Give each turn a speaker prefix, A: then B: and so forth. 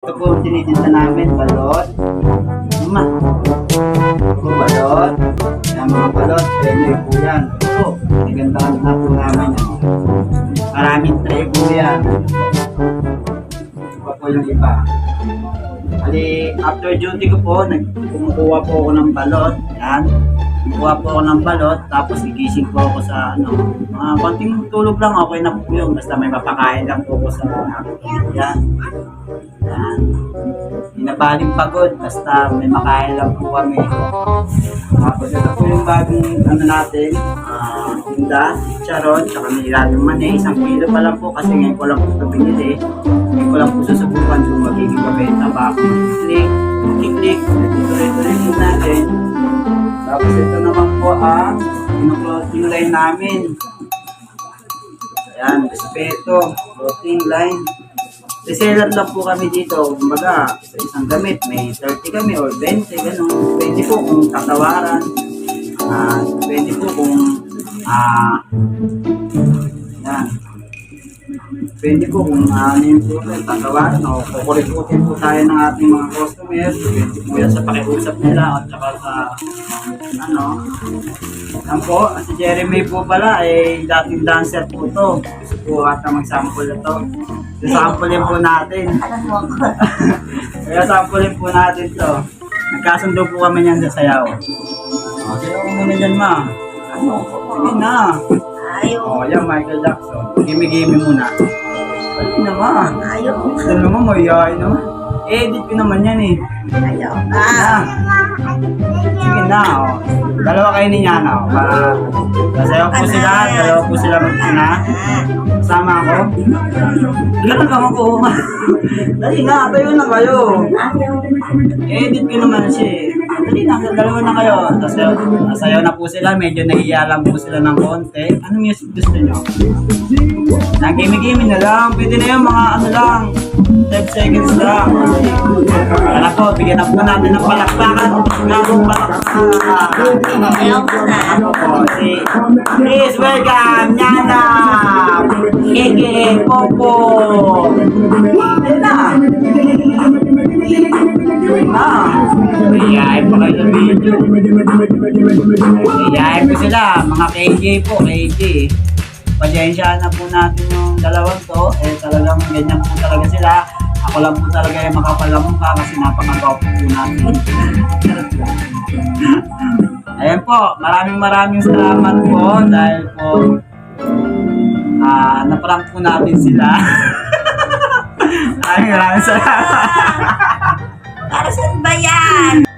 A: Ito po ang tinitinda namin, balot. Uma. Ito balot. Yan mga balot, pwede po yan. Ito, nagandahan na po namin. Ano. Maraming tray po yan. Iba po yung iba. Ali, after duty ko po, kumukuha po ako ng balot. Yan. Kumukuha po ako ng balot, tapos gigising po ako sa ano, mga konting tulog lang, okay na po yun. Basta may mapakain lang po ako sa yan. Yan. Hindi na baling pagod, basta may makain lang po kami. Tapos ito po yung bagong ano natin, ah, tinda, charon, tsaka may ilalong mani, isang kilo pa lang po kasi ngayon ko lang po ito binili. Ngayon ko lang po susubukan kung magiging mabenta ba. Click, click, tuloy-tuloy po natin. Tapos ito naman po ang clothing line namin. Ayan, respeto, clothing line. Reseller lang po kami dito. Kumbaga, sa isang gamit, may 30 kami or 20, ganun. Pwede po kung tatawaran. Ah, pwede po kung yan. Pwede po kung ano yung po rin, tatawaran o kukurikutin po tayo ng ating mga customers. Pwede po yan sa pakiusap nila at saka sa ano. Yan po, si Jeremy po pala, eh, dating dancer po to. Gusto po ata mag-sample na to. Sasampulin po natin. Kaya sampulin po natin to. Nagkasundo po kami niyan sa sayaw. O, sayaw ko muna dyan, ma. Ano? Sige na.
B: Ayaw.
A: O, yan, Michael Jackson. Gimme-gimme muna. Sige na, ma.
B: Ayaw.
A: Ito naman, mayayain naman. Edit ko naman yan eh.
B: Ayaw.
A: Ah. Sige na, o. Dalawa kayo ni Yana, o. Para, sasayaw po sila, dalawa po sila mag-ina. Sama ako. Ilan lang ako. Dali na, tayo na kayo. Edit ko naman siya eh. Dali na, dalawa na kayo. Nasayaw, nasayaw na po sila, medyo nahiya lang po sila ng konti. Anong music gusto nyo? Nagimi-gimi na lang. Pwede na yun, mga ano lang. 5 seconds lang. Ano po, bigyan na po natin ng palakpakan. Gagong palakpakan. Ano Please welcome Nyana Keke Popo na Hindi na Iyayin pa kayo sa video. Iyayin po sila Mga KJ po, KJ Pasensya na po natin yung dalawang to. Eh talagang ganyan po talaga sila. Ako lang po talaga yung makapalamukha kasi napakagwapo po natin. Ayan po, maraming maraming salamat po dahil po ah naprank po natin sila. maraming maraming salamat.
B: Para saan ba yan?